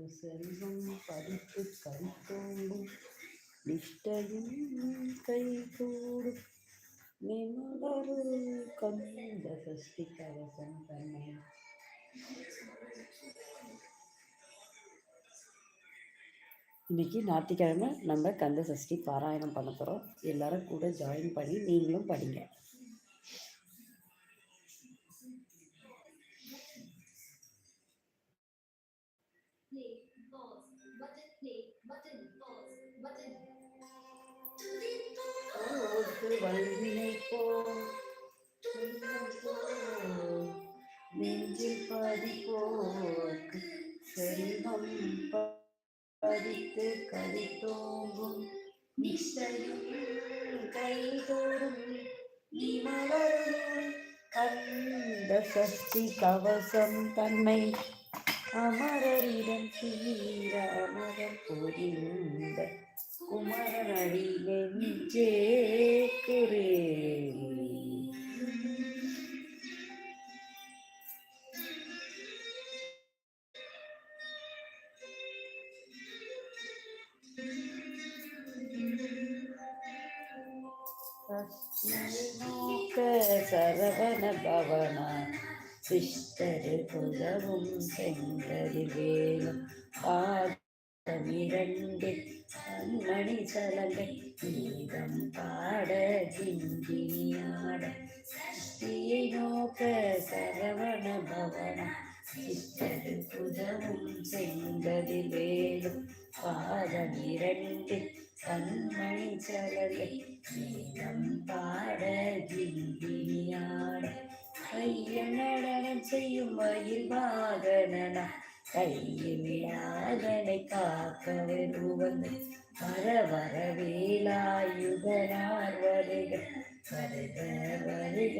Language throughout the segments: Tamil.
நமக்கு செல்வம் படித்து கழித்தோடும் நிஷ்டையும் கைகூடும். நிமலரு கந்த சஷ்டி கவசம் தன்னை. இன்னைக்கு ஞாயிற்றுக்கிழமை நம்ம கந்த சஷ்டி பாராயணம் பண்ண போகிறோம் எல்லாரும் கூட ஜாயின் பண்ணி நீங்களும் படிங்க. வல்வினை போ நெஞ்சில் பதிப்போர்க்கு செல்வம் பதித்து கதித்தோங்கும் நிச்சயம் கைதோறும் இமலரும் கந்த சஷ்டி கவசம் தன்மை அமரரிடம் தீர அமரம் புரிந்த குமரனடி நெஞ்சே சரவண பவன சிஷ்டரு புதவும் செங்கரி வேலும் பாதமிரண்டு மணி சலங்கை கீதம் பாட ஜிங்கினியாட சஷ்டியை நோக்க சரவண பவன சிஷ்டரு புதவும் செங்கரில் வேலும் பாதம் இரண்டு கண்மணி சலகை கீதம் பாட ஜிங்கினியாட ஐயன் நடனம் செய்யும் மயில் வாகனனா. கையில் யாதனை காக்க வருவது வர வர வேலாயுதனார் வருக வருக வருக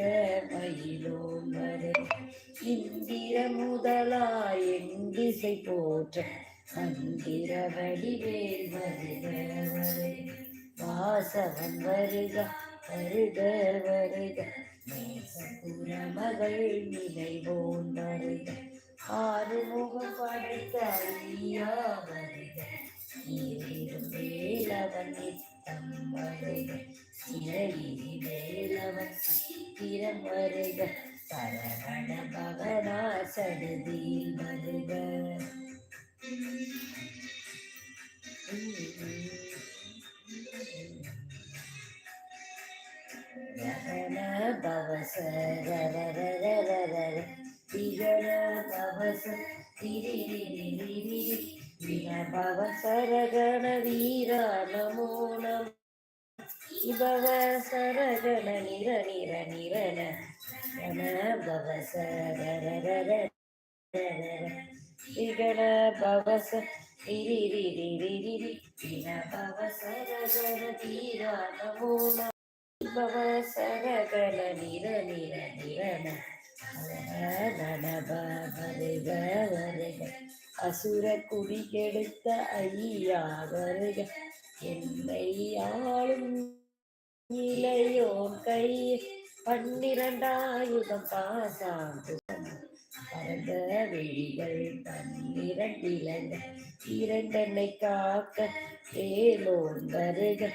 மயிலோன் வருக இந்திர முதலாய் எங்கிசை போற்ற. மந்திர வடிவேல் வருக வருக. வாசவன் வருக வருக வருக. மேசபுர மகள் நினைவோன் வருக. ஆறுமுகம் படைத்த ஐயா வருக நீரிடும் வேலவன் நித்தம் வருக சிறையிரி வேலவன் சித்திரம் வருக சரவண பவனா சடுதியில் வருக ரகண பவச திகழ பவச திரிரிரிரிரி வின பவசரகண வீரா நமோ நம இபவ சரகண நிர நிர நிரண கண பவசரரர விகண பவச திரிரிரிரிரி வின பவசரகண வீரா நமோ நம பவ சரகல நிர நிர நிரண வருக வருக அசுர குடி கெடுத்த ஐயா வருக என்னை ஆளும் இளையோன் கை பன்னிரண்டாயுதம் பாசாந்து பரந்த வெளிகள் பன்னிரண்டிலங்க இரண்டனை காக்க ஏலோன் வருக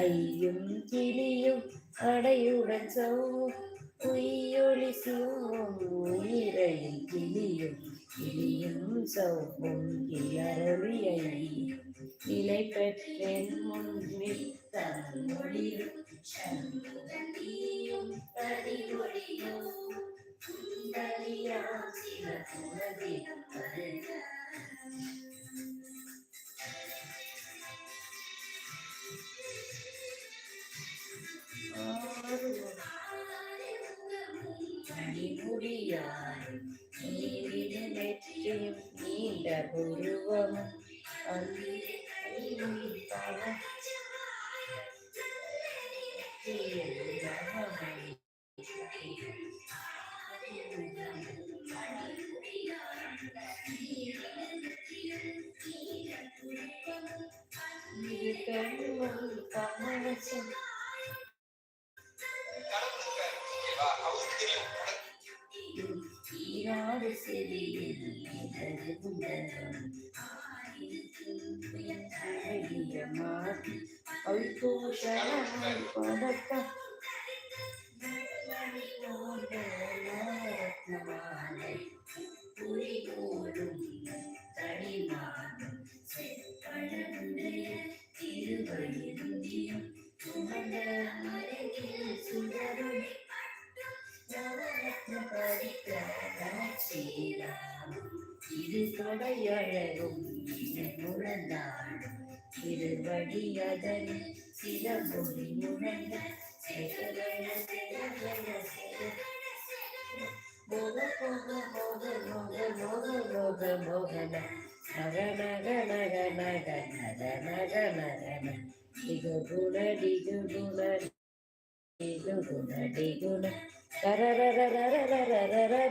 ஐயும் கிளியும் அடையுடன் சோ உயிரொளி உயிரை கிளியும் கிளியும் சௌவும் கிளரொளியை நிலை பெற்றேன் முன்னில் தன்மொழியும் சந்தியும் சில குலதினம் வருக. കുടിയാറും ജീവിത നെറ്റിയും നീല ഗുരുവമും അന്തിരി Thank you. தொடையழகும் திருவடி அதனை சிலம்பொடி முனைந்த செகரண செகரண மோக போக மோக மோக மோக மோக மோகன நக நக நக நக நக நக நகன டிகு குண டிகு குண டிகு குண டிகுண கர ரர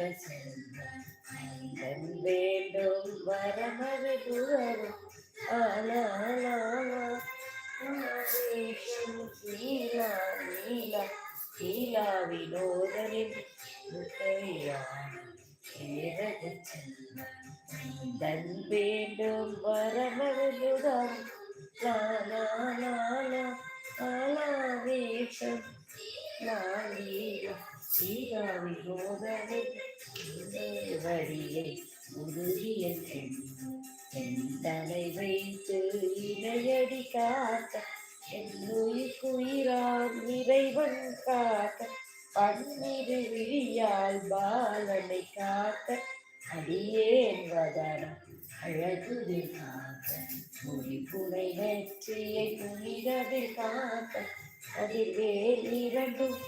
அழக செல்வம் வேண்டும் வரமது துவரம் ஆனாலேஷம் லீலா லீலா லீலா வினோதனின் முத்தையாரது செல்வம் தன் வேண்டும் வரமது துவரம் லாலாலாலா ஆலாவேஷம் லீலா லீலா வினோதனின் வழியை உருகிய என் தலை வைத்து இணையடி காக்க என்னுயிர் குயிராம் இறைவன் காக்க பன்னிரு விழியால் பாலனை காக்க அடியேன் வதன அழகுதில் காக்க மொழி புனை நெற்றியை புனிததில் காக்க அதிர்வேல் இரண்டும்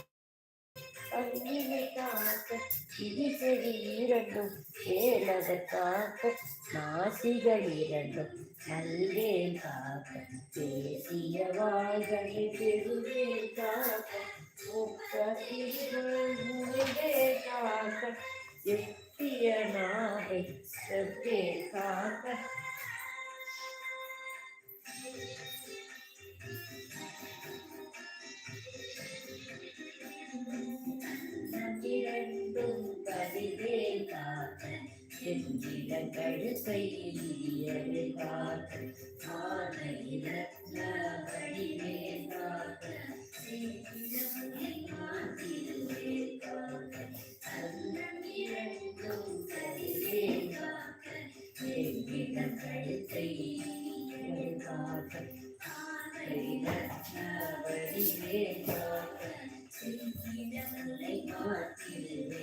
காக்க சிரிசெறி இரண்டும் வேலக காக்க நாசிகள் இரண்டும் நல்லேன் காக்க பேசிய வாய்களை பெருவேல் காக்க முக்கே காக்க எட்டிய நாகை காக்க செஞ்சிட கழுத்தை இயலை காத்த சாலையில நடி வேண்டாத்த செஞ்சிடமுறை காத்திருவே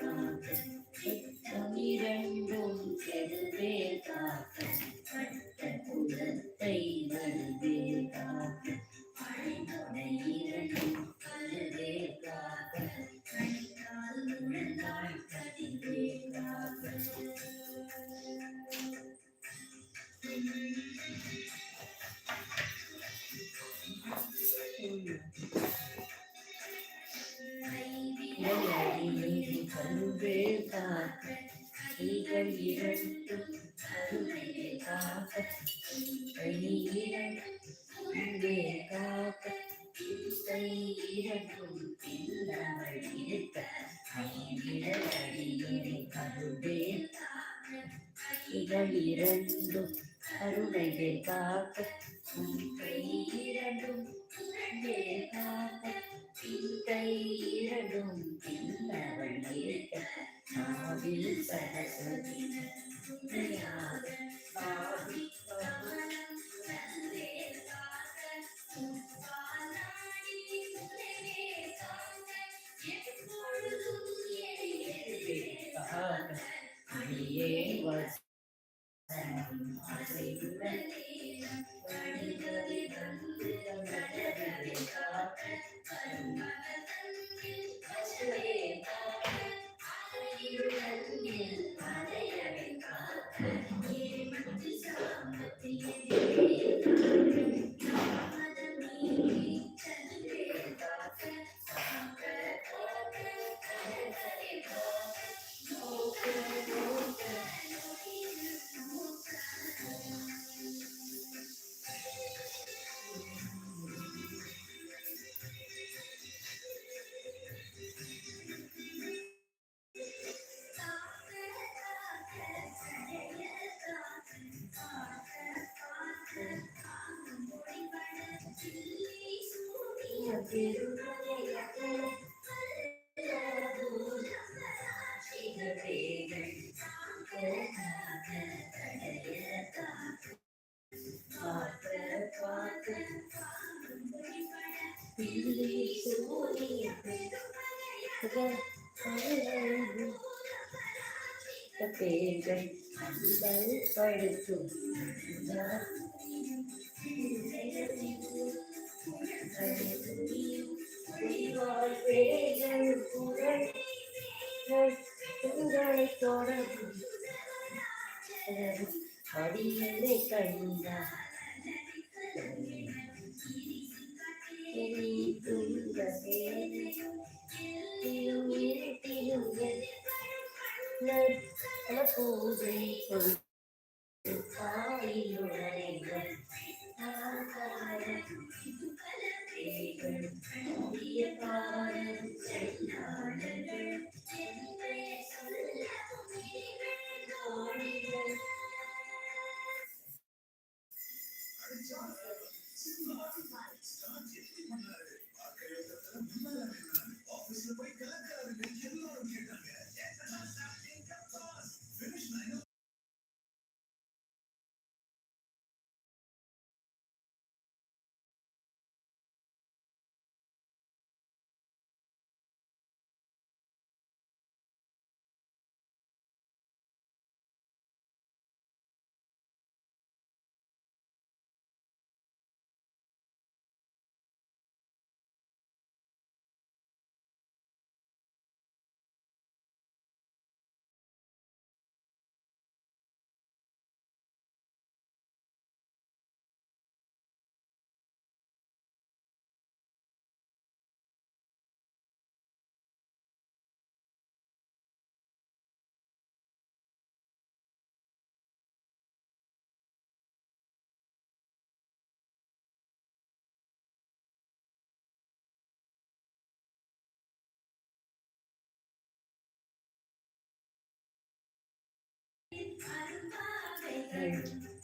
Thank you. அன்பே காக்க நீங்கள் இரண்டு Thank you. പേരുകൾ പഠിച്ചു അടിയനെ കണ്ട തുങ്കേ தொடரும் அடியலை கண்டார் பூஜை தாயுடனைகள்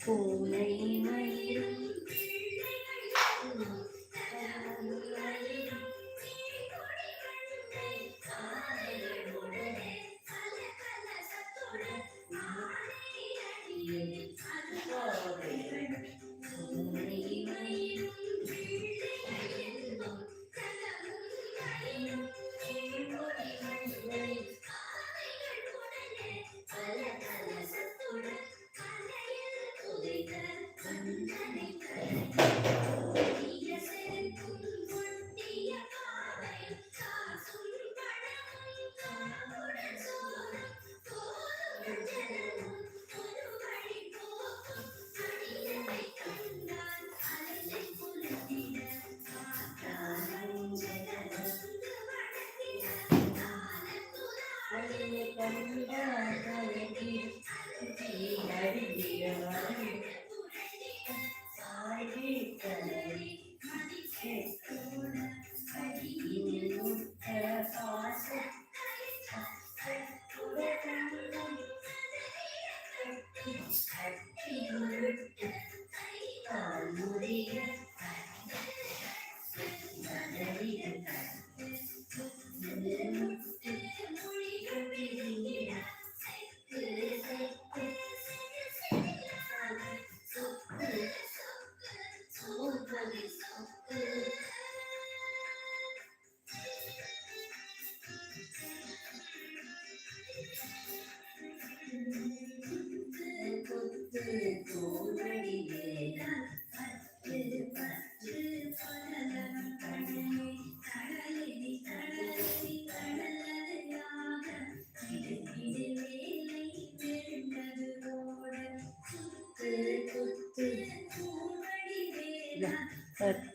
பூனை மயில். Yeah.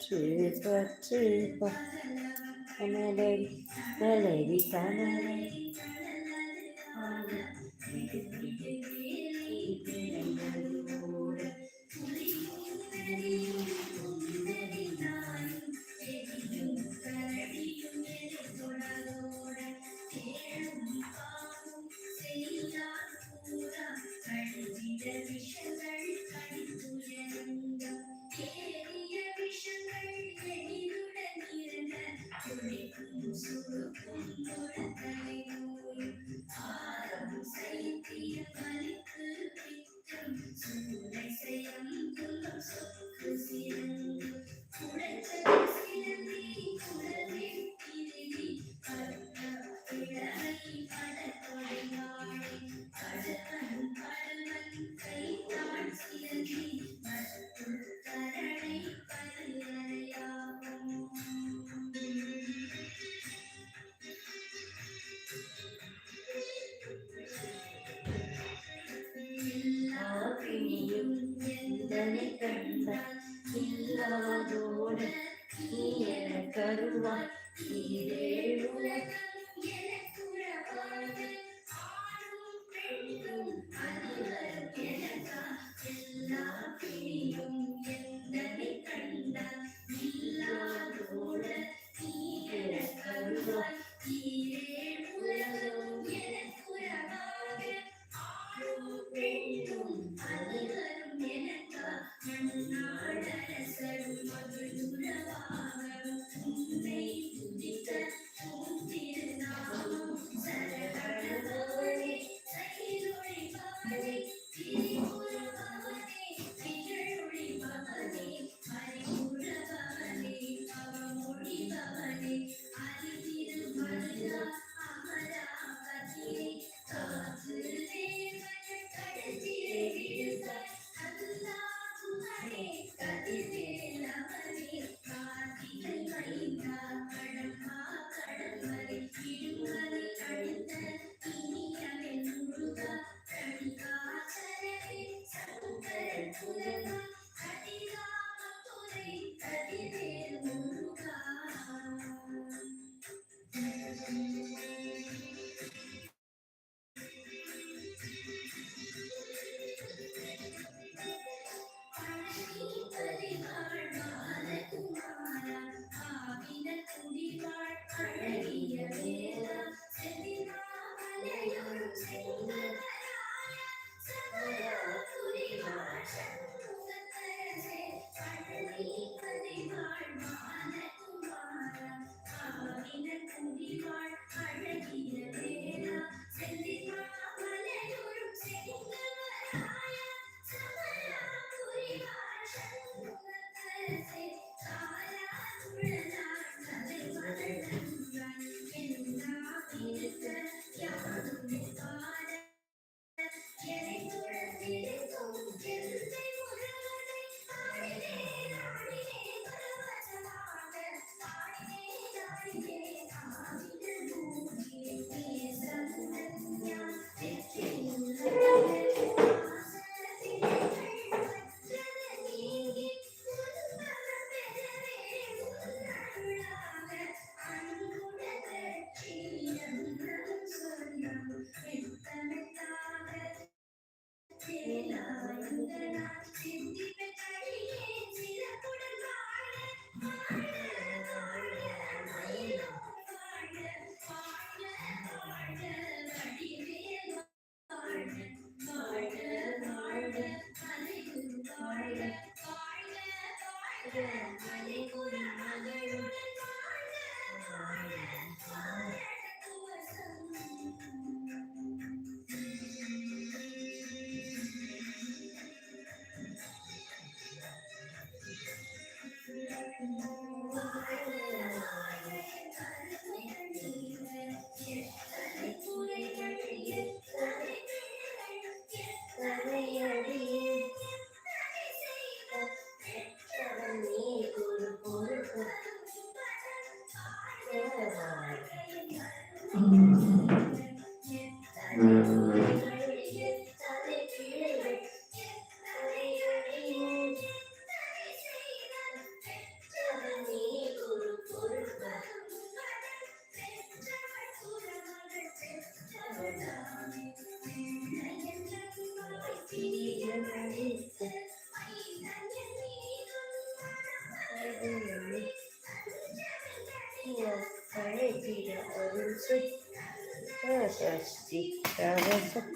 பற்று பற்று கனலரி கலரி கனலரி பிணியும் எந்தனை கண்ட இல்லாதோட நீ என கருவாய் ஈரேழு மலை கொடி மகளும் சிக்கவசம்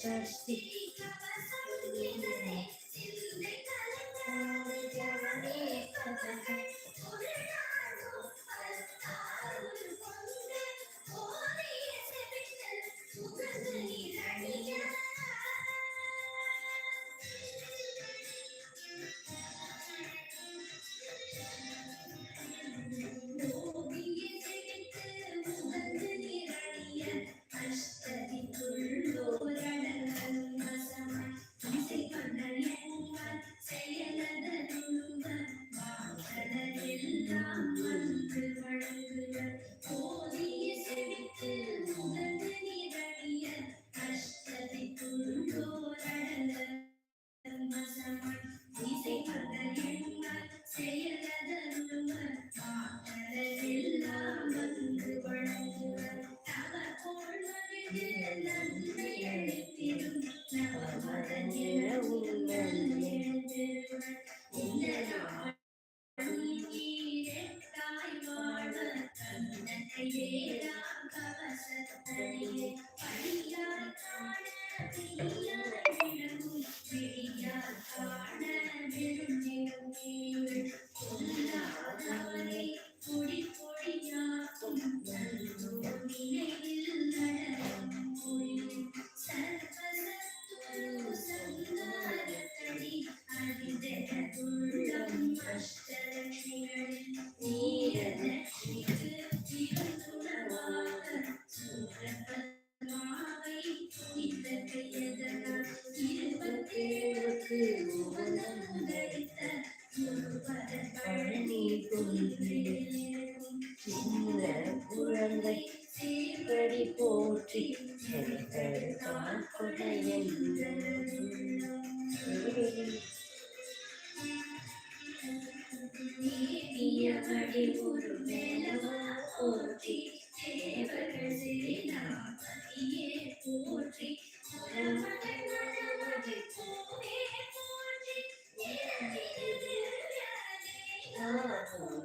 சஷ்டி Thank you.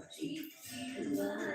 போற்றி வாயுடனே